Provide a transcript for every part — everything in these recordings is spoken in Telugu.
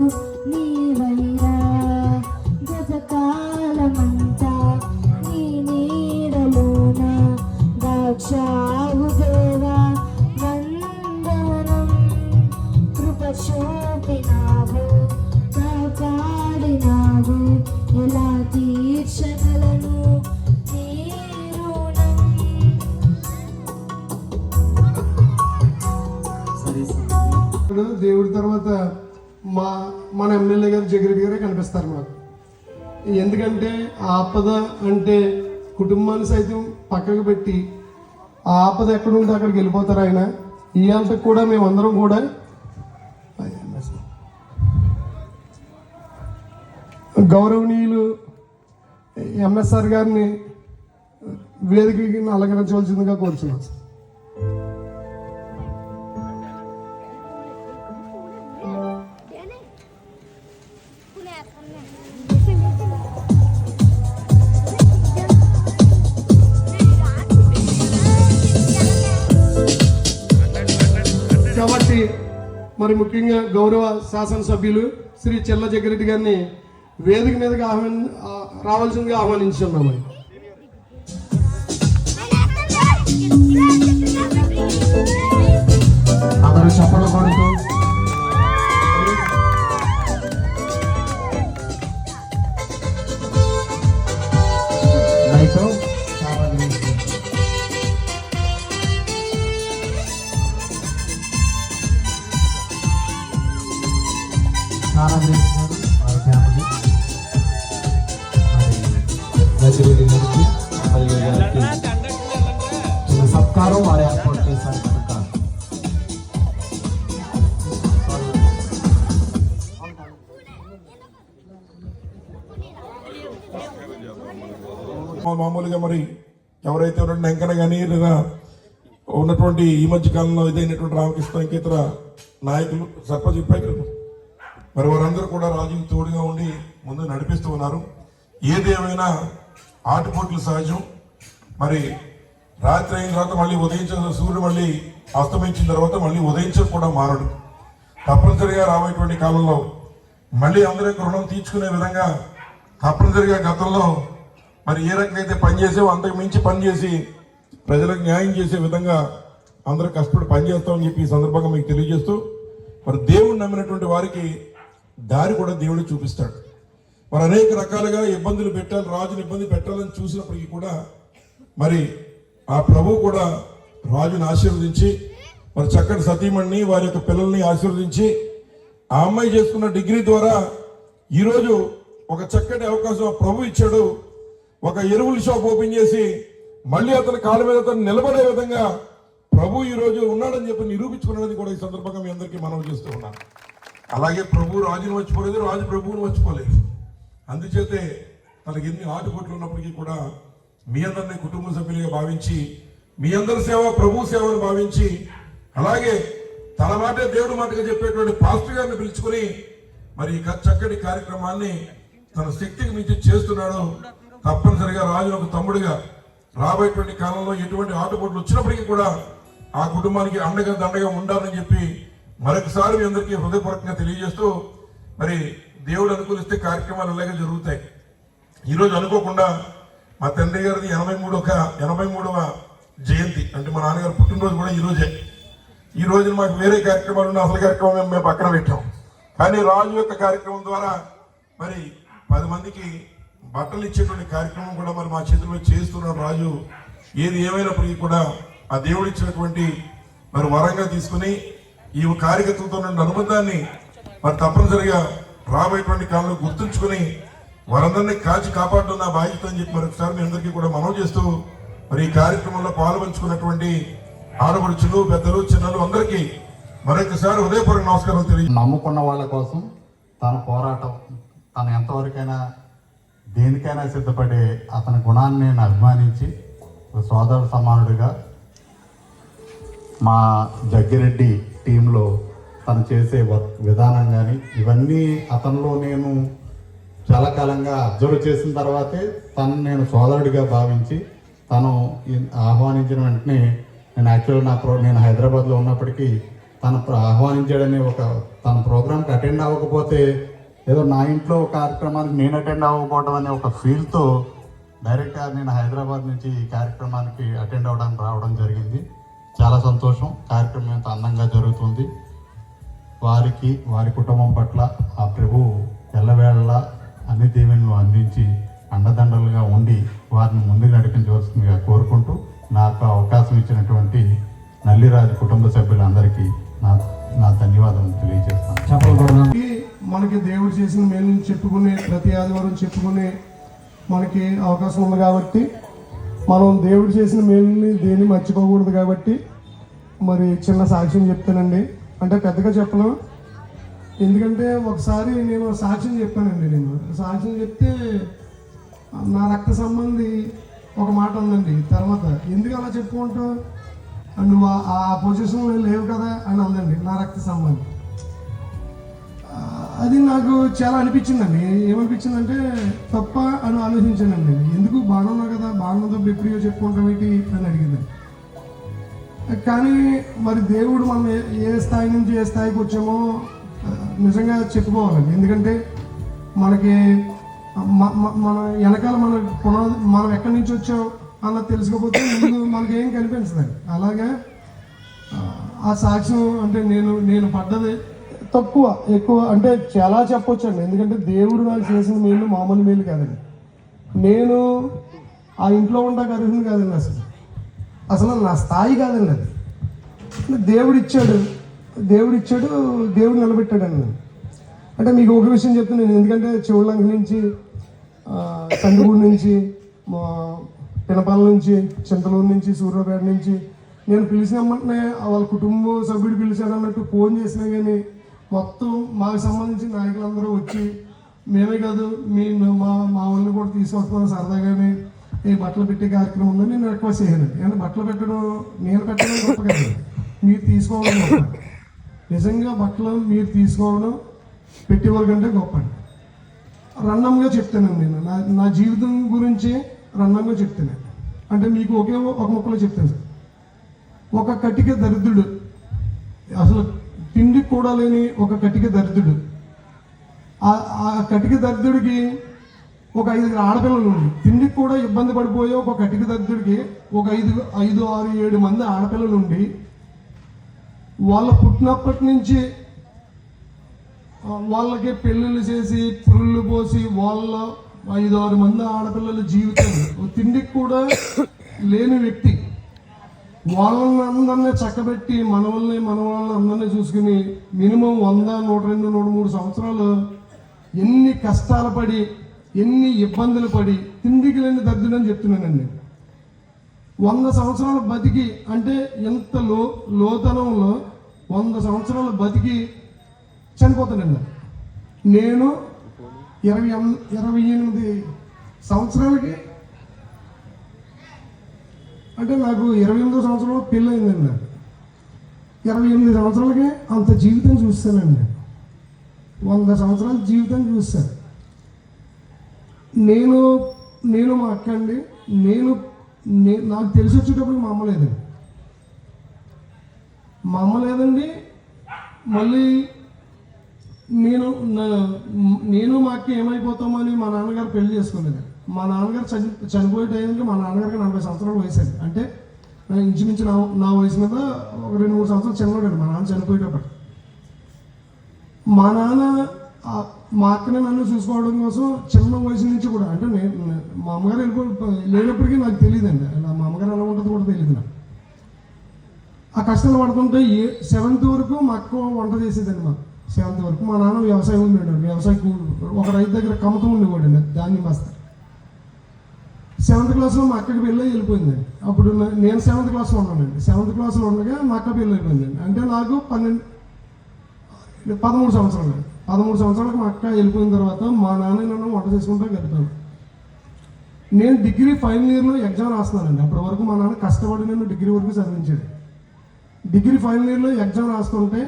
నీవైరా గతకాలమంతా నీ నీడలోన దాక్షావు దేవా వందనం కృప చూపినావు కాపాడినావు ఎలా తీర్చగలను దేవుడి తర్వాత మా మన ఎమ్మెల్యే గారు జగిరెడ్డి గారే కనిపిస్తారు మాకు. ఎందుకంటే ఆపద అంటే కుటుంబాన్ని సైతం పక్కకు పెట్టి ఆ ఆపద ఎక్కడ ఉంటే అక్కడికి వెళ్ళిపోతారు ఆయన. ఇవాళ కూడా మేమందరం కూడా గౌరవనీయులు ఎంఎస్ఆర్ గారిని వేదికకి అలంకరించవలసిందిగా కోరుచున్నాను మరి ముఖ్యంగా గౌరవ శాసనసభ్యులు శ్రీ చెల్ల జగ్గిరెడ్డి గారిని వేదిక మీదకి ఆహ్వాన్ రావాల్సిందిగా ఆహ్వానించున్నాము అందరూ చప్పట్లు కొడుతూ. మైతో ఈ మధ్య కాలంలో ఇదైనటువంటి రామకృష్ణ ఇంకేతర నాయకులు సర్పంచ్ ఇప్పారు మరి వారందరూ కూడా రాజుకి తోడుగా ఉండి ముందు నడిపిస్తూ ఉన్నారు. ఏదేమైనా ఆటుపోట్లు సహజం. మరి రాత్రి అయిన తర్వాత మళ్ళీ ఉదయించిన సూర్యుడు మళ్ళీ అస్తమించిన తర్వాత మళ్ళీ ఉదయించడం కూడా మారడు. తప్పనిసరిగా రాబోయేటువంటి కాలంలో మళ్ళీ అందరూ రుణం తీర్చుకునే విధంగా తప్పనిసరిగా గతంలో మరి ఏ రకంగా అయితే పనిచేసావో అంతకు మించి పనిచేసి ప్రజలకు న్యాయం చేసే విధంగా అందరూ కష్టపడి పనిచేస్తామని చెప్పి ఈ సందర్భంగా మీకు తెలియజేస్తూ మరి దేవుడు నమ్మినటువంటి వారికి దారి కూడా దేవుడు చూపిస్తాడు. మరి అనేక రకాలుగా ఇబ్బందులు పెట్టాలి రాజుని ఇబ్బంది పెట్టాలని చూసినప్పటికీ కూడా మరి ఆ ప్రభు కూడా రాజుని ఆశీర్వదించి మరి చక్కటి సతీమణిని వారి యొక్క పిల్లల్ని ఆశీర్వదించి ఆ అమ్మాయి చేసుకున్న డిగ్రీ ద్వారా ఈరోజు ఒక చక్కటి అవకాశం ఆ ప్రభు ఇచ్చాడు. ఒక ఎరువుల షాప్ ఓపెన్ చేసి మళ్ళీ అతని కాళ్ళ మీద అతను నిలబడే విధంగా ప్రభు ఈ రోజు ఉన్నాడని చెప్పి నిరూపించుకున్నది కూడా ఈ సందర్భంగా మీ అందరికీ మనం చేస్తూ ఉన్నాను. అలాగే ప్రభు రాజును మర్చిపోలేదు రాజు ప్రభువును మర్చిపోలేదు. అందుచేతే తనకి ఎన్ని ఆటుపోట్లు ఉన్నప్పటికీ కూడా మీ అందరిని కుటుంబ సభ్యులుగా భావించి మీ అందరి సేవ ప్రభు సేవను భావించి అలాగే తన మాటే దేవుడు మాటగా చెప్పేటువంటి పాస్టర్ గారిని పిలుచుకొని మరి ఇక చక్కటి కార్యక్రమాన్ని తన శక్తికి మించి చేస్తున్నాడు. తప్పనిసరిగా రాజు ఒక తమ్ముడిగా రాబోయేటువంటి కాలంలో ఎటువంటి ఆటుపోట్లు వచ్చినప్పటికీ కూడా ఆ కుటుంబానికి అండగా దండగా ఉండాలని చెప్పి మరొకసారి మీ అందరికీ హృదయపూర్వకంగా తెలియజేస్తూ మరి దేవుడు అనుకూలిస్తే కార్యక్రమాలు అలాగే జరుగుతాయి. ఈరోజు అనుకోకుండా మా తండ్రి గారిది ఎనభై మూడు ఒక ఎనభై మూడవ జయంతి. అంటే మా నాన్నగారు పుట్టినరోజు కూడా ఈరోజే ఈ రోజున మాకు వేరే కార్యక్రమాలు ఉన్న అసలు కార్యక్రమం మేము- పక్కన పెట్టాం. కానీ రాజు యొక్క కార్యక్రమం ద్వారా మరి పది మందికి బట్టలు ఇచ్చేటువంటి కార్యక్రమం కూడా మరి మా చేతుల్లో చేస్తున్నాడు రాజు. ఏది ఏమైనప్పటికీ కూడా ఆ దేవుడు ఇచ్చినటువంటి మరి వరంగా తీసుకుని ఈ కార్యకర్తలతో ఉన్న అనుబంధాన్ని మరి తప్పనిసరిగా రాబోయేటువంటి కాలంలో గుర్తుంచుకుని వారందరినీ కాచి కాపాడడం నా బాధ్యత అని చెప్పి మరొకసారి మీ అందరికీ కూడా మనవి చేస్తూ మరి ఈ కార్యక్రమంలో పాల్పంచుకున్నటువంటి ఆడపడుచులు పెద్దలు చిన్నలు అందరికీ మరొకసారి హృదయపూర్వక నమస్కారం తెలియ నమ్ముకున్న వాళ్ళ కోసం తన పోరాటం తను ఎంతవరకైనా దేనికైనా సిద్ధపడే అతని గుణాన్ని నేను అభిమానించి సోదర సమానుడిగా మా జగ్గిరెడ్డి టీంలో తను చేసే వర్క్ విధానం కానీ ఇవన్నీ అతనిలో నేను చాలా కాలంగా అబ్జర్వ్ చేసిన తర్వాతే తను నేను సోదరుడిగా భావించి తను ఆహ్వానించిన వెంటనే నేను యాక్చువల్ నా ప్రో నేను హైదరాబాద్లో ఉన్నప్పటికీ తను ప్ర- ఆహ్వానించాడని ఒక తన ప్రోగ్రామ్కి అటెండ్ అవ్వకపోతే ఏదో నా ఇంట్లో కార్యక్రమానికి నేను అటెండ్ అవ్వకపోవడం అనే ఒక ఫీల్తో డైరెక్ట్గా నేను హైదరాబాద్ నుంచి ఈ కార్యక్రమానికి అటెండ్ అవ్వడానికి రావడం జరిగింది. చాలా సంతోషం. కార్యక్రమం ఎంత అందంగా జరుగుతుంది. వారికి వారి కుటుంబం పట్ల ఆ ప్రభు ఎల్లవేళలా అన్ని దీవెనలు అందించి అండదండలుగా ఉండి వారిని ముందుకు నడిపించవలసిందిగా కోరుకుంటూ నాకు అవకాశం ఇచ్చినటువంటి నల్లిరాజు కుటుంబ సభ్యులందరికీ నా నా ధన్యవాదాలు తెలియజేస్తాను చెప్పకూడదు మనకి దేవుడు చేసిన మేలు చెప్పుకునే ప్రతి ఆదివారం చెప్పుకునే మనకి అవకాశం ఉంది కాబట్టి మనం దేవుడు చేసిన మేలుని దేన్ని మర్చిపోకూడదు కాబట్టి మరి చిన్న సాక్ష్యం చెప్తానండి. అంటే పెద్దగా చెప్పను. ఎందుకంటే ఒకసారి నేను సాక్ష్యం చెప్పానండి నేను. సాక్ష్యం చెప్తే నా రక్త సంబంధి ఒక మాట ఉందండి. తర్వాత ఎందుకు అలా చెప్పుకుంటావు? నువ్వు ఆ- పొజిషన్లో లేవు కదా అని అందండి. నా రక్త సంబంధి. అది నాకు చాలా అనిపించిందండి. ఏమనిపించిందంటే తప్ప అని ఆలోచించానండి. ఎందుకు బాగున్నా కదా బాగున్నప్పుడు ఎప్పుడో చెప్పుకుంటాం ఏంటి అని అడిగింది కానీ మరి దేవుడు మనం ఏ- స్థాయి నుంచి ఏ స్థాయికి వచ్చామో నిజంగా చెప్పుకోవాలండి. ఎందుకంటే మనకి మన వెనకాల మన పునాది మనం ఎక్కడి నుంచి వచ్చాం అలా తెలుసుకోకపోతే ముందు మనకి ఏం కనిపించదండి. అలాగే ఆ, ఆ సాక్ష్యం అంటే నేను నేను పడ్డది తక్కువ ఎక్కువ అంటే చాలా చెప్పొచ్చండి. ఎందుకంటే దేవుడు నాకు చేసిన మేలు మామూలు మేలు కాదండి. నేను ఆ ఇంట్లో ఉండక అర్హుని కాదండి అసలు. అసలు నా స్థాయి కాదండి అది. దేవుడు ఇచ్చాడు. దేవుడు ఇచ్చాడు దేవుడు నిలబెట్టాడండి. అంటే మీకు ఒక విషయం చెప్తున్నాను ఎందుకంటే చెవులంక నుంచి ఆ, నుంచి మా పినపాల నుంచి చింతలూరు నుంచి సూర్యాపేట నుంచి నేను పిలిచినమ్మంటే వాళ్ళ కుటుంబ సభ్యుడు పిలిచాడు అన్నట్టు ఫోన్ చేసినా కానీ మొత్తం మాకు సంబంధించిన నాయకులందరూ వచ్చి మేమే కాదు మీ మా మా వాళ్ళని కూడా తీసుకొస్తున్నాం సరదాగానే. ఈ బట్టలు పెట్టే కార్యక్రమం ఉందని నేను రిక్వెస్ట్ చేయను అంటే బట్టలు పెట్టడం నేను పెట్టడం గొప్ప కాదు. మీరు తీసుకోవడం నిజంగా బట్టలు మీరు తీసుకోవడం పెట్టేవారి కంటే గొప్ప రన్నంగా చెప్తాను నేను. నా నా జీవితం గురించి రన్నంగా చెప్తాను. అంటే మీకు ఒకే ఒక ముక్కలో చెప్తాను సార్. ఒక కటిక దరిద్రుడు అసలు కూడా లేని ఒక కటిక దరిద్రుడు. ఆ కటిక దరిద్రుడికి ఒక ఐదు ఆడపిల్లలు ఉంది తిండికి కూడా ఇబ్బంది పడిపోయే ఒక కటిక దరిద్రుడికి ఒక ఐదు ఐదు ఆరు ఏడు మంది ఆడపిల్లలు ఉండి వాళ్ళ పుట్టినప్పటి నుంచి వాళ్ళకి పెళ్ళిళ్ళు చేసి పురుళ్ళు పోసి వాళ్ళ ఐదు ఆరు మంది ఆడపిల్లల జీవితం తిండికి కూడా లేని వ్యక్తి. వాళ్ళని అందరినీ చక్కబెట్టి మనవల్ని మనవాళ్ళని అందరినీ చూసుకుని మినిమం వంద నూట రెండు నూట మూడు సంవత్సరాలు ఎన్ని కష్టాలు పడి ఎన్ని ఇబ్బందులు పడి తిండికి లేని దద్దుడని చెప్తున్నానండి. వంద సంవత్సరాలు బతికి అంటే ఎంత లో లోతనంలో వంద సంవత్సరాలు బతికి చనిపోతానండి. నేను ఇరవై ఇరవై ఎనిమిది సంవత్సరాలకి అంటే నాకు ఇరవై ఎనిమిదో సంవత్సరంలో పెళ్ళయిందండి. నాకు ఇరవై ఎనిమిది సంవత్సరాలకే అంత జీవితం చూస్తానండి. నేను వంద సంవత్సరాల జీవితం చూస్తాను నేను నేను మా అక్క అండి. నేను నాకు తెలిసి వచ్చేటప్పుడు మా అమ్మ లేదండి. మా అమ్మ లేదండి. మళ్ళీ నేను నా- నేను మాకు ఏమైపోతామని మా నాన్నగారు పెళ్ళి చేసుకోలేదు మా నాన్నగారు చని చనిపోయే టైంకి మా నాన్నగారికి నలభై సంవత్సరాలు వయసు అంటే నా ఇంచుమించు నా నా వయసు మీద ఒక రెండు మూడు సంవత్సరాలు చిన్నవాడు మా నాన్న చనిపోయేటప్పుడు. మా నాన్న మా అక్కనే నన్ను చూసుకోవడం కోసం చిన్న వయసు నుంచి కూడా అంటే నేను మా అమ్మగారు వెళ్ళిపో లేనప్పటికీ నాకు తెలియదండి. అలా మా అమ్మగారు ఎలా ఉంటుందో కూడా తెలియదు నాకు. ఆ కష్టాలు పడుతుంటే ఏ సెవెంత్ వరకు మా అక్క వంట చేసేదండి మాకు. సెవెంత్ వరకు మా నాన్న వ్యవసాయం ఉండేవాడు. వ్యవసాయ ఒక రైతు దగ్గర కమతం ఉండేవాడండి ధాన్యం బస్తా సెవెంత్ క్లాస్లో మా అక్కకి పెళ్ళి వెళ్ళిపోయిందండి అప్పుడు నేను సెవెంత్ క్లాస్లో ఉన్నానండి. సెవెంత్ క్లాస్లో ఉండగా మా అక్క పెళ్ళి అయిపోయిందండి అంటే నాకు పన్నెండు పదమూడు సంవత్సరాలు పదమూడు సంవత్సరాలకు మా అక్క వెళ్ళిపోయిన తర్వాత మా నాన్న నన్ను వంట చేసుకుంటా గడిపాను నేను డిగ్రీ ఫైనల్ ఇయర్లో ఎగ్జామ్ రాస్తున్నానండి. అప్పటి వరకు మా నాన్న కష్టపడి నేను డిగ్రీ వరకు చదివించాడు. డిగ్రీ ఫైనల్ ఇయర్లో ఎగ్జామ్ రాస్తుంటే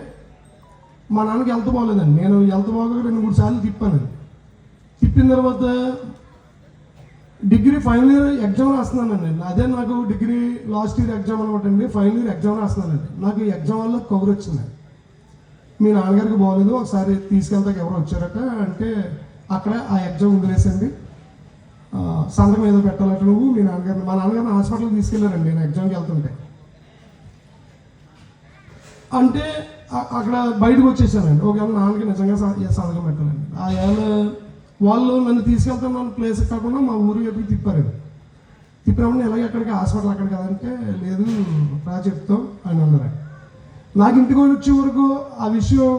మా నాన్నకి హెల్త్ బాగోలేదండి. నేను హెల్త్ బాగోక రెండు మూడు సార్లు తిప్పాను. తిప్పిన తర్వాత డిగ్రీ ఫైనల్ ఇయర్ ఎగ్జామ్ రాస్తున్నానండి. అదే నాకు డిగ్రీ లాస్ట్ ఇయర్ ఎగ్జామ్ అనమాట అండి. ఫైనల్ ఇయర్ ఎగ్జామ్ రాస్తున్నానండి. నాకు ఈ ఎగ్జామ్ వల్ల కవర్ వచ్చింది. మీ నాన్నగారికి బాగోలేదు. ఒకసారి తీసుకెళ్తాక ఎవరు వచ్చారట అంటే అక్కడ ఆ ఎగ్జామ్ వదిలేసండి. సంతకం ఏదో పెట్టాలట నువ్వు మీ నాన్నగారిని మా నాన్నగారిని హాస్పిటల్కి తీసుకెళ్ళారండి. నేను ఎగ్జామ్కి వెళ్తుంటే. అంటే అక్కడ బయటకు వచ్చేసానండి ఒకవేళ నాన్నకి నిజంగా స- సంతకం పెట్టాలండి. ఆ ఏళ్ళ వాళ్ళు నన్ను తీసుకెళ్తున్న ప్లేస్ కాకుండా మా ఊరు వైపుకి తిప్పారు. తిప్పినప్పుడు ఎలాగ ఎక్కడికి హాస్పిటల్ అక్కడ కదంటే లేదు రా చెప్తాం అని అన్నారు. నాకు ఇంటికి వచ్చే వరకు ఆ విషయం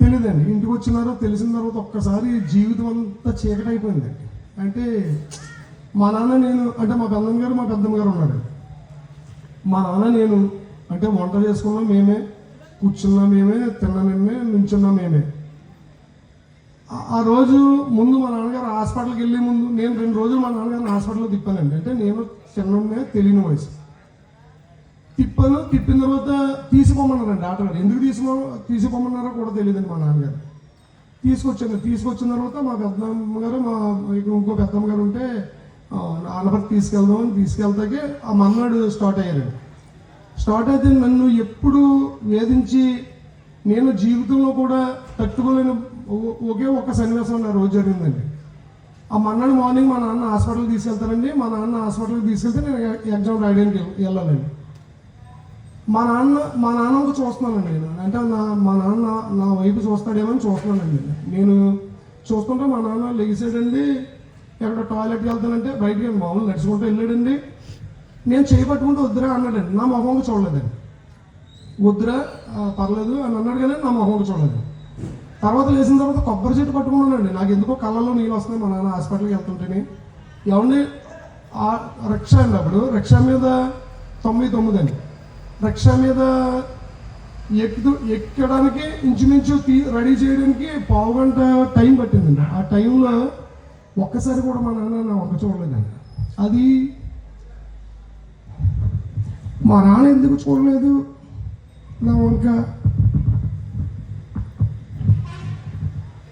తెలియదండి ఇంటికి వచ్చినారో తెలిసిన తర్వాత ఒక్కసారి జీవితం అంతా చీకటి అయిపోయింది అంటే మా నాన్న నేను అంటే మా పెద్దమ్మ గారు మా పెద్దమ్మ గారు ఉన్నాడు మా నాన్న నేను అంటే వంట చేసుకున్నాం మేమే. కూర్చున్న మేమే తిన్నా మేమే నుంచున్నాం మేమే. ఆ- రోజు ముందు మా నాన్నగారు హాస్పిటల్కి వెళ్ళే ముందు నేను రెండు రోజులు మా నాన్నగారిని హాస్పిటల్లో తిప్పానండి. అంటే నేను చిన్న తెలియని వయసు. తిప్పాను తిప్పిన తర్వాత తీసుకోమన్నారండి డాక్టర్ గారు. ఎందుకు తీసుకో తీసుకోమన్నారో కూడా తెలియదండి మా నాన్నగారు. తీసుకొచ్చాను. తీసుకొచ్చిన తర్వాత మా పెద్దమ్మ గారు మా ఇంకో పెద్దమ్మ గారు ఉంటే ఆ, తీసుకెళ్దామని తీసుకెళ్దాం అని తీసుకెళ్తాకే ఆ మన్నాడు స్టార్ట్ అయ్యారండి. స్టార్ట్ అయితే నన్ను ఎప్పుడు వేధించి నేను జీవితంలో కూడా తట్టుకోలేని ఒకే ఒక్క సన్నివేశం నా రోజు జరిగిందండి. ఆ మన్నాడు మార్నింగ్ మా నాన్న హాస్పిటల్కి తీసుకెళ్తానండి మా నాన్న హాస్పిటల్కి తీసుకెళ్తే నేను ఎగ్జామ్ రాయడానికి వెళ్ళాలండి. మా నాన్న మా నాన్న ఒక చూస్తున్నానండి నేను. అంటే నా మా నాన్న నా వైపు చూస్తాడేమో అని చూస్తున్నానండి నేను. చూస్తుంటే మా నాన్న లెగిసాడండి ఎక్కడ టాయిలెట్కి వెళ్తానంటే బయటికి మామూలు నడుచుకుంటూ వెళ్ళాడండి. నేను చేయబట్టుకుంటే వద్దురా అన్నాడండి నా మొహంగా చూడలేదండి వద్దురా పర్లేదు అని అన్నాడు కానీ నా మొహంగా చూడలేదు. తర్వాత లేచిన తర్వాత కొబ్బరి చెట్టు పట్టుకున్నానండి నాకు ఎందుకో కళ్ళలో నీళ్ళు వస్తున్నాయి మా నాన్న హాస్పిటల్కి వెళ్తుంటేనే. ఎవరిని? ఆ రిక్షా అండి అప్పుడు. రిక్షా మీద తొంభై తొమ్మిది అండి. రిక్షా మీద ఎక్కుతూ ఎక్కడానికి ఇంచుమించు తీ రెడీ చేయడానికి పావు గంట టైం పట్టిందండి. ఆ టైంలో ఒక్కసారి కూడా మా నాన్న నా వంక చూడలేదండి అది మా నాన్న ఎందుకు చూడలేదు? నా వంక.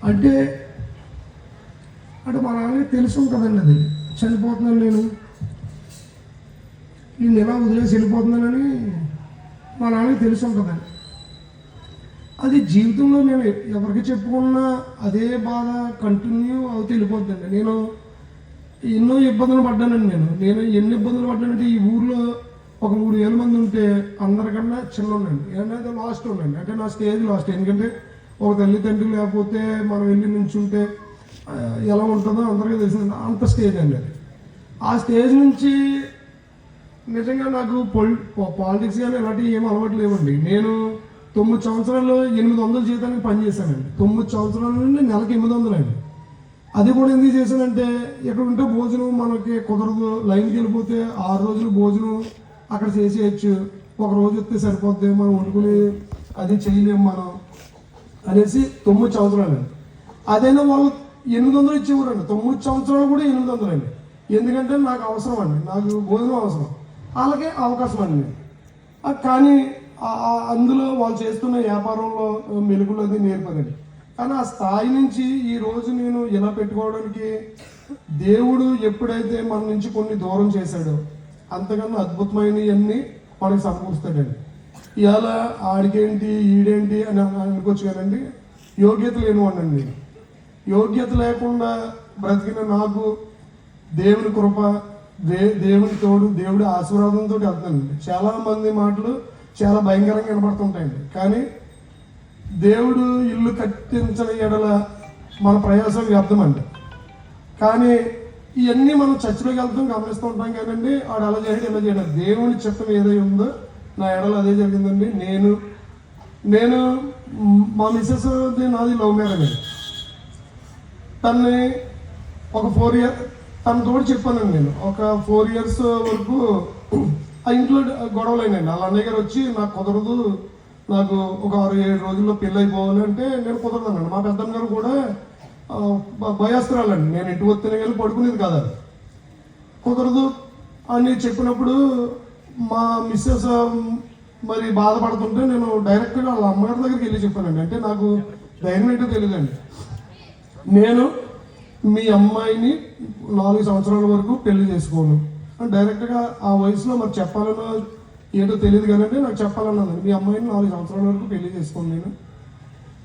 అంటే అంటే మా నాన్నకి తెలుసు కదండి అది. చనిపోతున్నాను నేను. నేను ఎలా వదిలేసి వెళ్ళిపోతున్నానని మా నాన్నకి తెలుసు ఉంటుందండి అది జీవితంలో నేను ఎవరికి చెప్పుకున్నా అదే బాధ కంటిన్యూ అవుతూ వెళ్ళిపోతుందండి. నేను ఎన్నో ఇబ్బందులు పడ్డానండి నేను. నేను ఎన్ని ఇబ్బందులు పడ్డానంటే ఈ ఊర్లో ఒక మూడు వేల మంది ఉంటే అందరికన్నా చిన్న ఉండండి ఏదైతే లాస్ట్ ఉండండి అంటే నా స్టేజ్ లాస్ట్. ఎందుకంటే ఒక తల్లిదండ్రులు లేకపోతే మనం వెళ్ళి నుంచుంటే ఎలా ఉంటుందో అందరికీ తెలిసింది. అంత స్టేజ్ అండి అది. ఆ స్టేజ్ నుంచి నిజంగా నాకు పొలి పాలిటిక్స్ కానీ ఇలాంటివి ఏం అలవాటు లేవండి. నేను తొమ్మిది సంవత్సరాలు ఎనిమిది వందల జీతానికి పనిచేశానండి తొమ్మిది సంవత్సరాల నుండి నెలకు ఎనిమిది వందలండి. అది కూడా ఎందుకు చేశానంటే ఇక్కడ ఉంటే భోజనం మనకి కుదరదు. లైన్కి వెళ్ళిపోతే ఆరు రోజులు భోజనం అక్కడ చేసేయచ్చు. ఒక రోజు వస్తే సరిపోద్ది మనం వండుకుని అది చేయలేము మనం అనేసి తొమ్మిది సంవత్సరాలండి అదైనా వాళ్ళు ఎనిమిది వందలు ఇచ్చేవారండి. తొమ్మిది సంవత్సరాలు కూడా ఎనిమిది వందలు అండి. ఎందుకంటే నాకు అవసరం అండి. నాకు భోజనం అవసరం. అలాగే అవకాశం అండి. కానీ అందులో వాళ్ళు చేస్తున్న వ్యాపారంలో మెలుగులు అది నేర్పదండి. కానీ ఆ స్థాయి నుంచి ఈ రోజు నేను ఇలా పెట్టుకోవడానికి దేవుడు ఎప్పుడైతే మన నుంచి కొన్ని దూరం చేశాడో అంతకన్నా అద్భుతమైనవన్నీ మనకి సమకూరుస్తాడండి. ఇవాళ ఆడికేంటి ఈడేంటి అని అనుకోవచ్చు కదండి. యోగ్యత లేనివాడండి యోగ్యత లేకుండా బ్రతికిన నాకు దేవుని కృప దే దేవుని తోడు దేవుడి ఆశీర్వాదంతో వెళ్తానండి. చాలా మంది మాటలు చాలా భయంకరంగా వినపడుతుంటాయండి. కానీ దేవుడు ఇల్లు కట్టించని ఎడల మన ప్రయాసం వ్యర్థమండి. కానీ ఇవన్నీ మనం చర్చిలోకి వెళ్తాం గమనిస్తూ ఉంటాం కానండి. ఆడు అలా చేయడం ఇలా చేయడం. దేవుని చిత్తం ఏదై ఉందో నా ఎడల అదే జరిగిందండి. నేను నేను మా మిస్సెస్ నాది లవ్ మ్యారేజ్ తన్ని ఒక ఫోర్ ఇయర్ తన తోడు చెప్పానండి నేను. ఒక ఫోర్ ఇయర్స్ వరకు ఆ ఇంట్లో గొడవలు అయినాయండి వాళ్ళ అన్నయ్య గారు వచ్చి నాకు కుదరదు నాకు ఒక ఆరు ఏడు రోజుల్లో పెళ్ళి అయిపోవాలి అంటే నేను కుదరదన్నాను. మా పెద్దమ్మ గారు కూడా భయస్తురాలండి నేను ఇంటి వస్తేనే వెళ్ళి పడుకునేది కాదు అది. కుదరదు. అని చెప్పినప్పుడు మా మిస్సెస్ మరి బాధపడుతుంటే నేను డైరెక్ట్గా వాళ్ళ అమ్మగారి దగ్గరికి వెళ్ళి చెప్పానండి. అంటే నాకు ధైర్యం ఏంటో తెలియదండి నేను మీ అమ్మాయిని నాలుగు సంవత్సరాల వరకు పెళ్ళి చేసుకోను. అని డైరెక్ట్గా ఆ వయసులో మరి చెప్పాలన్నా ఏంటో తెలియదు కానీ నాకు చెప్పాలన్నదండి మీ అమ్మాయిని నాలుగు సంవత్సరాల వరకు పెళ్ళి చేసుకోను నేను.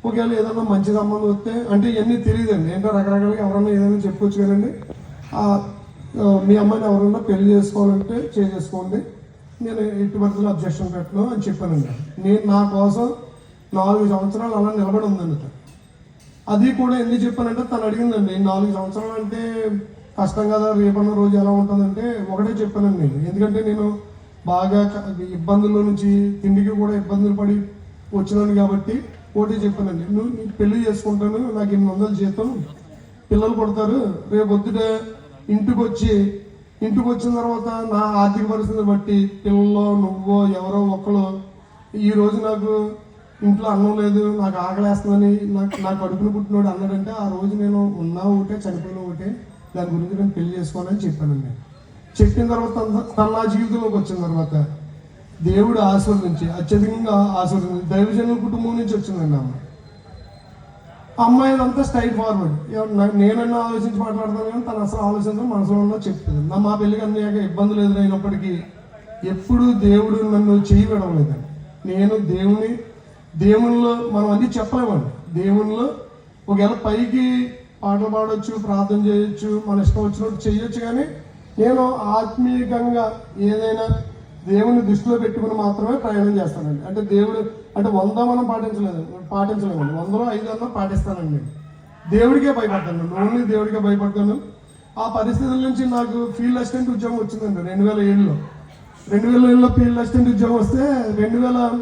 ఒకవేళ ఏదైనా మంచి సంబంధం వస్తే అంటే ఇవన్నీ తెలియదండి. ఏంటో రకరకాలుగా ఎవరన్నా ఏదైనా చెప్పుకోవచ్చు కదండి. మీ అమ్మాయిని ఎవరన్నా పెళ్ళి చేసుకోవాలంటే చేసుకోండి నేను ఎట్టి పరిస్థితుల్లో అబ్జెక్షన్ పెట్టను అని చెప్పానండి. నేను నా కోసం నాలుగు సంవత్సరాలు అలా నిలబడి ఉందండి అది కూడా ఎందుకు చెప్పానంటే తను అడిగిందండి నాలుగు సంవత్సరాలు అంటే కష్టం కదా రేపన్న రోజు ఎలా ఉంటుందంటే ఒకటే చెప్పానండి నేను. ఎందుకంటే నేను బాగా ఇబ్బందుల్లో నుంచి తిండికి కూడా ఇబ్బందులు పడి వచ్చినాను కాబట్టి ఒకటి చెప్పానండి. నువ్వు నీ పెళ్ళి చేసుకుంటాను నాకు ఎనిమిది వందలు జీతం. పిల్లలు పుడతారు. రేపు పొద్దుట ఇంటికి వచ్చి ఇంటికి వచ్చిన తర్వాత నా ఆర్థిక పరిస్థితిని బట్టి పిల్లలు నువ్వో ఎవరో ఒకరు ఈరోజు నాకు ఇంట్లో అన్నం లేదు నాకు ఆకలేస్తుందని నాకు నా కడుపును పుట్టినోడు అన్నాడంటే ఆ రోజు నేను ఉన్నా ఒకటే చనిపోయిన ఒకటే దాని గురించి నేను పెళ్ళి చేసుకోవాలని చెప్పానండి. చెప్పిన తర్వాత తన నా జీవితంలోకి వచ్చిన తర్వాత దేవుడు ఆశీర్వదించి అత్యధికంగా ఆశీర్వదించి దైవజనుల కుటుంబం నుంచి వచ్చిందండి అమ్మ. అమ్మాయిలంతా స్ట్రైట్ ఫార్వర్డ్ నేనన్నా ఆలోచించి మాట్లాడతాను కానీ తను అసలు ఆలోచించడం మనసులో ఉన్నా చెప్తుంది నా మా పెళ్ళికి అన్నయ్యాక ఇబ్బందులు ఎదురైనప్పటికీ ఎప్పుడు దేవుడు నన్ను చేయి విడవలేదండి. నేను దేవుని దేవునిలో మనం అన్ని చెప్పలేమండి. దేవునిలో ఒకవేళ పైకి పాటలు పాడవచ్చు ప్రార్థన చేయొచ్చు మన ఇష్టం వచ్చినట్టు చేయొచ్చు కానీ నేను ఆత్మీయంగా ఏదైనా దేవుని దృష్టిలో పెట్టుకుని మాత్రమే ప్రయాణం చేస్తానండి. అంటే దేవుడు అంటే వంద మనం పాటించలేదు పాటించలేమండి. వందలో ఐదు అన్నా పాటిస్తానండి. దేవుడికే భయపడతాను. ఓన్లీ దేవుడికే భయపడతాను. ఆ పరిస్థితుల నుంచి నాకు ఫీల్డ్ అసిస్టెంట్ ఉద్యోగం వచ్చిందండి రెండు వేల ఏడులో. రెండు వేల ఏడులో ఫీల్డ్ అసిస్టెంట్ ఉద్యోగం వస్తే రెండు వేల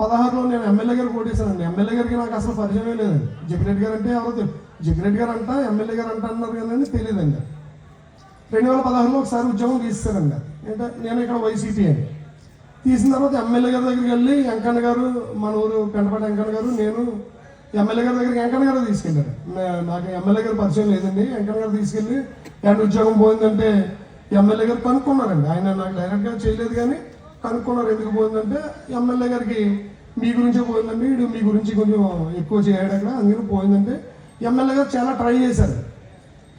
పదహారులో నేను ఎమ్మెల్యే గారు ఓటేసానండి ఎమ్మెల్యే గారికి నాకు అసలు పరిచయమే లేదండి. జగ్రెడ్డి గారు అంటే ఎవరో తెలు- జగ్రెడ్డి గారు అంట ఎమ్మెల్యే గారు అంట అన్నారు కానీ తెలియదండి. రెండు వేల పదహారులో ఒకసారి ఉద్యోగం తీస్తారండి అంటే నేను ఇక్కడ వైసీపీ అని. తీసిన తర్వాత ఎమ్మెల్యే గారి దగ్గరికి వెళ్ళి వెంకన్న గారు మన ఊరు పెంటపాటి వెంకన్న గారు నేను ఎమ్మెల్యే గారి దగ్గరికి వెంకన్న గారు తీసుకెళ్ళారు. నాకు ఎమ్మెల్యే గారు పరిచయం లేదండి. వెంకన్న గారు తీసుకెళ్ళి ఎక్కడ ఉద్యోగం పోయిందంటే ఎమ్మెల్యే గారు కనుక్కున్నారండి. ఆయన నాకు డైరెక్ట్గా చేయలేదు కానీ కనుక్కున్నారు. ఎందుకు పోయిందంటే ఎమ్మెల్యే గారికి మీ గురించే పోయిందండి. వీడు మీ గురించి కొంచెం ఎక్కువ చేయడం అక్కడ అందుకని పోయిందంటే ఎమ్మెల్యే గారు చాలా ట్రై చేశారు.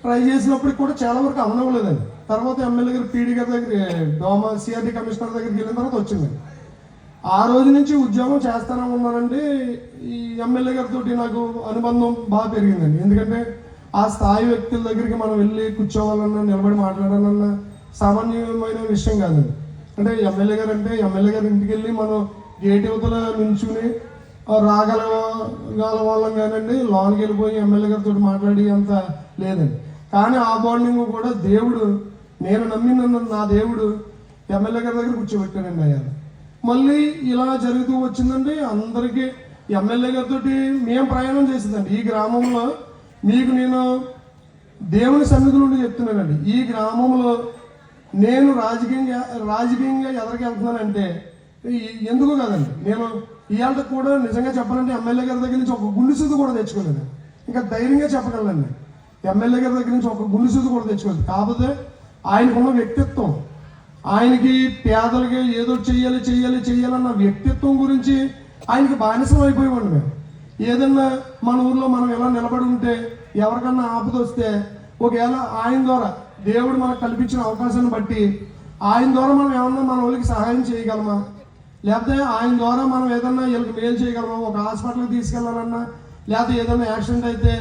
ట్రై చేసినప్పటికి కూడా చాలా వరకు అందవలేదండి తర్వాత ఎమ్మెల్యే గారు పీడీ గారి దగ్గర డోమా సిఆర్డీ కమిషనర్ దగ్గరికి వెళ్ళిన తర్వాత వచ్చింది. ఆ రోజు నుంచి ఉద్యోగం చేస్తానే ఉన్నానండి. ఈ ఎమ్మెల్యే గారితో నాకు అనుబంధం బాగా పెరిగిందండి. ఎందుకంటే ఆ స్థాయి వ్యక్తుల దగ్గరికి మనం వెళ్ళి కూర్చోవాలన్నా నిలబడి మాట్లాడాలన్నా సామాన్యమైన విషయం కాదండి అంటే ఎమ్మెల్యే గారు అంటే ఎమ్మెల్యే గారి ఇంటికి వెళ్ళి మనం గేట్ యువతల నుంచుని రాగల గల వాళ్ళం కానండి లోన్కి వెళ్ళిపోయి ఎమ్మెల్యే గారితో మాట్లాడి అంత లేదండి. కానీ ఆ మార్నింగ్ కూడా దేవుడు నేను నమ్మిన నా దేవుడు ఎమ్మెల్యే గారి దగ్గర కూర్చోబెట్టానండి అయ్యా. మళ్ళీ ఇలా జరుగుతూ వచ్చిందండి. అందరికీ ఎమ్మెల్యే గారితో మేము ప్రయాణం చేసిందండి. ఈ గ్రామంలో మీకు నేను దేవుని సన్నిధిలో ఉండి చెప్తున్నానండి. ఈ గ్రామంలో నేను రాజకీయంగా రాజకీయంగా ఎదరికి వెళ్తున్నానంటే ఎందుకు కదండి. నేను ఇవాళ కూడా నిజంగా చెప్పాలంటే ఎమ్మెల్యే గారి దగ్గర నుంచి ఒక గుండె సుద్దు కూడా తెచ్చుకోలేదు. ఇంకా ధైర్యంగా చెప్పగలండి ఎమ్మెల్యే గారి దగ్గర నుంచి ఒక గుండు సుద్దు కూడా తెచ్చుకోలేదు. కాకపోతే ఆయనకున్న వ్యక్తిత్వం ఆయనకి పేదలకి ఏదో చెయ్యాలి చెయ్యాలి చెయ్యాలన్న వ్యక్తిత్వం గురించి ఆయనకి బానిసం అయిపోయేవాడు మేము. ఏదన్నా మన ఊర్లో మనం ఎలా నిలబడి ఉంటే ఎవరికన్నా ఆపద వస్తే ఒకవేళ ఆయన ద్వారా దేవుడు మనకు కల్పించిన అవకాశాన్ని బట్టి ఆయన ద్వారా మనం ఏమన్నా మన వాళ్ళకి సహాయం చేయగలమా? లేకపోతే ఆయన ద్వారా మనం ఏదన్నా వీళ్ళకి మేలు చేయగలమా? ఒక హాస్పిటల్కి తీసుకెళ్ళాలన్నా లేకపోతే ఏదైనా యాక్సిడెంట్ అయితే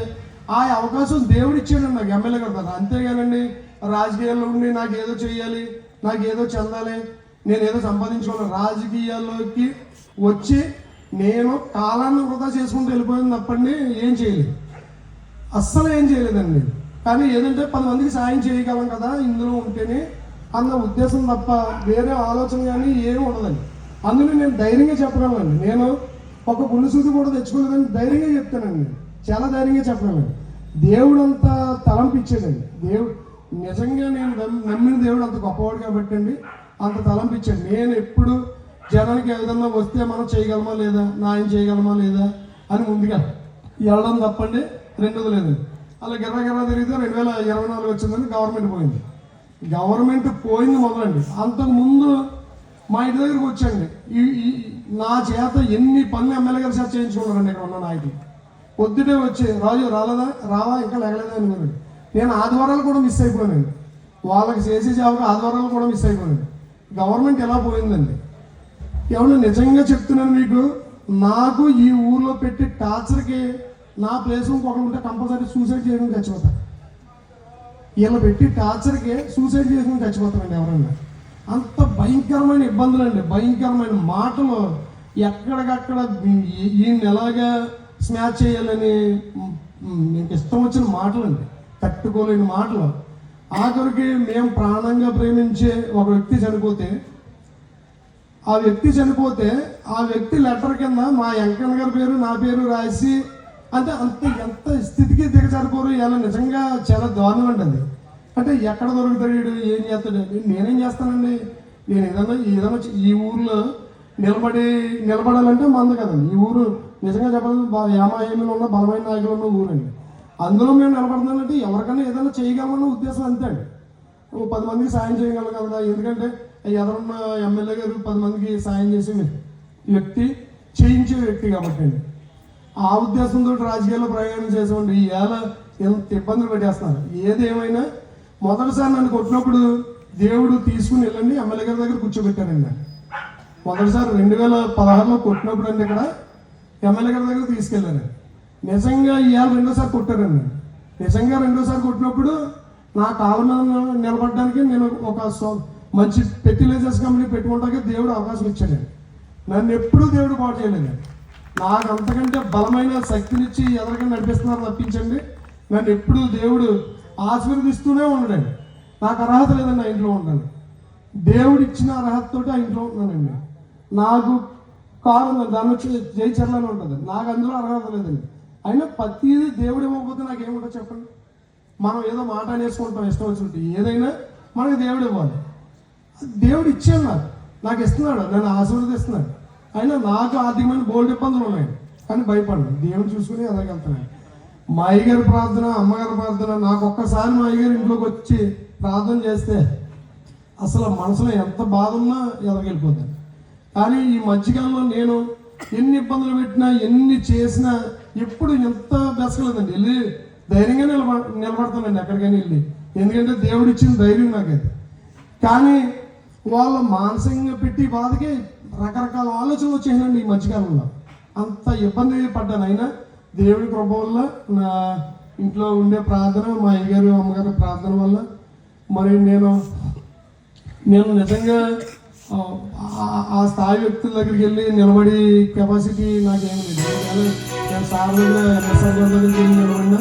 ఆ అవకాశం దేవుడు ఇచ్చాడు నాకు ఎమ్మెల్యే గారు కదా. అంతేగానండి రాజకీయాల్లో ఉండి నాకు ఏదో చేయాలి నాకు ఏదో చెందాలి నేను ఏదో సంపాదించుకోవాలి. రాజకీయాల్లోకి వచ్చి నేను కాలాన్ని వృధా చేసుకుంటూ వెళ్ళిపోయింది తప్పండి ఏం చేయలేదు. అస్సలు ఏం చేయలేదండి. కానీ ఏదంటే పది మందికి సాయం చేయగలం కదా ఇందులో ఉంటేనే అన్న ఉద్దేశం తప్ప వేరే ఆలోచన కానీ ఏమి ఉండదండి. అందులో నేను ధైర్యంగా చెప్పగలను నేను ఒక గుండెసూది కూడా తెచ్చుకోలేదని ధైర్యంగా చెప్తానండి. నేను చాలా ధైర్యంగా చెప్పగలను దేవుడు అంత తలంపిచ్చాడండి. దేవుడు నిజంగా నేను నమ్మి- నమ్మిన దేవుడు అంత గొప్పవాడు కాబట్టి అండి అంత తలంపిచ్చాడు. నేను ఎప్పుడు జనానికి ఏదన్నా వస్తే మనం చేయగలమా లేదా నాయన చేయగలమా లేదా అని ముందుగా వెళ్ళడం తప్పండి. రెండోది లేదు. అలా గిర్ర గిర్ర తిరిగితే రెండు వేల ఇరవై నాలుగు వచ్చిందని గవర్నమెంట్ పోయింది. గవర్నమెంట్ పోయింది మొదలండి. అంతకు ముందు మా ఇంటి దగ్గరికి వచ్చండి ఈ ఈ నా చేత ఎన్ని పనులు ఎమ్మెల్యే గారి చేత చేయించుకున్నారండి ఇక్కడ ఉన్న నాయకులు. పొద్దుటే వచ్చి రాజు రాలేదా? రావా? ఇంకా లేగలేదా అని నేను ఆదివారాలు కూడా మిస్ అయిపోయాను. వాళ్ళకి చేసే సేవకు ఆదివారాలు కూడా మిస్ అయిపోయాను. గవర్నమెంట్ ఎలా పోయిందండి? ఏమన్నా నిజంగా చెప్తున్నాను మీకు? నాకు ఈ ఊర్లో పెట్టి టార్చర్కి నా ప్లేస్ ఇంకొకరు ఉంటే కంపల్సరీ సూసైడ్ చేయడం చచ్చిపోతారు వీళ్ళు పెట్టి టార్చర్కి సూసైడ్ చేసుకుని చచ్చిపోతారండి ఎవరైనా అంత భయంకరమైన ఇబ్బందులు అండి భయంకరమైన మాటలు ఎక్కడికక్కడ ఈ- ఈయన స్నాచ్ స్మాచ్ చేయాలని మీకు ఇష్టం వచ్చిన మాటలు అండి. తట్టుకోలేని మాటలు. ఆఖరికి మేము ప్రాణంగా ప్రేమించే ఒక వ్యక్తి చనిపోతే ఆ వ్యక్తి చనిపోతే ఆ వ్యక్తి లెటర్ కింద మా వెంకన్న గారి పేరు నా పేరు రాసి అంటే అంత ఎంత స్థితికి దిగజారిపోరు ఇలా నిజంగా చాలా దారుణం అండి అది. అంటే ఎక్కడ దొరుకుతాడు ఏం చేస్తాడు నేనేం చేస్తానండి? నేను ఏదన్నా ఏదైనా ఈ ఊర్లో నిలబడి నిలబడాలంటే మంద కదండి. ఈ ఊరు నిజంగా చెప్పాలి యామాయేమిలో ఉన్న బలమైన నాయకులు ఉన్న ఊరండి. అందులో మేము నిలబడుతున్నామంటే ఎవరికైనా ఏదైనా చేయగలమన్న ఉద్దేశం అంతే అండి. పది మందికి సాయం చేయగలం కదా ఎందుకంటే ఎదరున్న ఎమ్మెల్యే గారు పది మందికి సాయం చేసే వ్యక్తి చేయించే వ్యక్తి కాబట్టి అండి. ఆ ఉద్దేశంతో రాజకీయాల్లో ప్రయాణం చేసేవాడి ఏళ ఎంత ఇబ్బందులు పెట్టేస్తున్నారు. ఏదేమైనా మొదటిసారి నన్ను కొట్టినప్పుడు దేవుడు తీసుకుని వెళ్ళండి ఎమ్మెల్యే గారి దగ్గర కూర్చోబెట్టారండి. మొదటిసారి రెండు వేల పదహారులో కొట్టినప్పుడు అండి ఇక్కడ ఎమ్మెల్యే గారి దగ్గర తీసుకెళ్ళాను. నిజంగా ఇవాళ రెండోసారి కొట్టారండి. నిజంగా రెండోసారి కొట్టినప్పుడు నా కాళ్ళ నిలబడడానికి నేను ఒక సో- మంచి ఫెర్టిలైజర్స్ కంపెనీ పెట్టుకోవడానికి దేవుడు అవకాశం ఇచ్చాడు. నన్ను ఎప్పుడూ దేవుడు పాటు చేయలేదు. నాకు అంతకంటే బలమైన శక్తినిచ్చి ఎదరికీ నడిపిస్తున్నారు తప్పించండి. నన్ను ఎప్పుడు దేవుడు ఆశీర్వదిస్తూనే ఉండడండి. నాకు అర్హత లేదండి ఆ ఇంట్లో ఉంటాను దేవుడు ఇచ్చిన అర్హతతో ఆ ఇంట్లో ఉంటున్నానండి. నాకు కారు ఉందండి దాని వచ్చి జై అని ఉంటుంది. నాకు అందులో అర్హత లేదండి. అయినా ప్రతిదీ దేవుడు ఇవ్వకపోతే నాకు ఏముంటుంది చెప్పండి. మనం ఏదో మాట అనేసుకుంటాం ఇష్టం వచ్చినట్టు. ఏదైనా మనకి దేవుడు ఇవ్వాలి. దేవుడు ఇచ్చాడు నాకు. నాకు ఇస్తున్నాడు. నన్ను ఆశీర్వదిస్తున్నాడు. అయినా నాకు ఆర్థికమైన బోల్డ్ ఇబ్బందులు ఉన్నాయి. కానీ భయపడను. దేవుడు చూసుకుని ఎదగలుగుతున్నాను. మా అయ్యగారి ప్రార్థన అమ్మగారి ప్రార్థన నాకు ఒక్కసారి మా అయ్యగారి ఇంట్లోకి వచ్చి ప్రార్థన చేస్తే అసలు మనసులో ఎంత బాధ ఉన్నా ఎదగలిపోతాను కానీ ఈ మధ్యకాలంలో నేను ఎన్ని ఇబ్బందులు పెట్టినా ఎన్ని చేసినా ఎప్పుడు ఎంత బెసకలేదండి వెళ్ళి ధైర్యంగా నిలబ నిలబడతానండి ఎక్కడికైనా వెళ్ళి. ఎందుకంటే దేవుడు ఇచ్చిన ధైర్యం నాకైతే కానీ వాళ్ళ మానసికంగా పెట్టి బాధకి రకరకాల ఆలోచనలు వచ్చేయండి ఈ మధ్యకాలంలో. అంత ఇబ్బంది పడ్డాను. అయినా దేవుడి కృప వల్ల నా ఇంట్లో ఉండే ప్రార్థన మా అయ్యగారు అమ్మగారి ప్రార్థన వల్ల మరి నేను నేను నిజంగా ఆ, ఆ- ఆ స్థాయి వ్యక్తుల దగ్గరికి వెళ్ళి నిలబడి కెపాసిటీ నాకేం లేదు నేను సార్ దగ్గర ఎన్ఎస్ఆర్ గారి దగ్గరికి వెళ్ళి నిలబడినా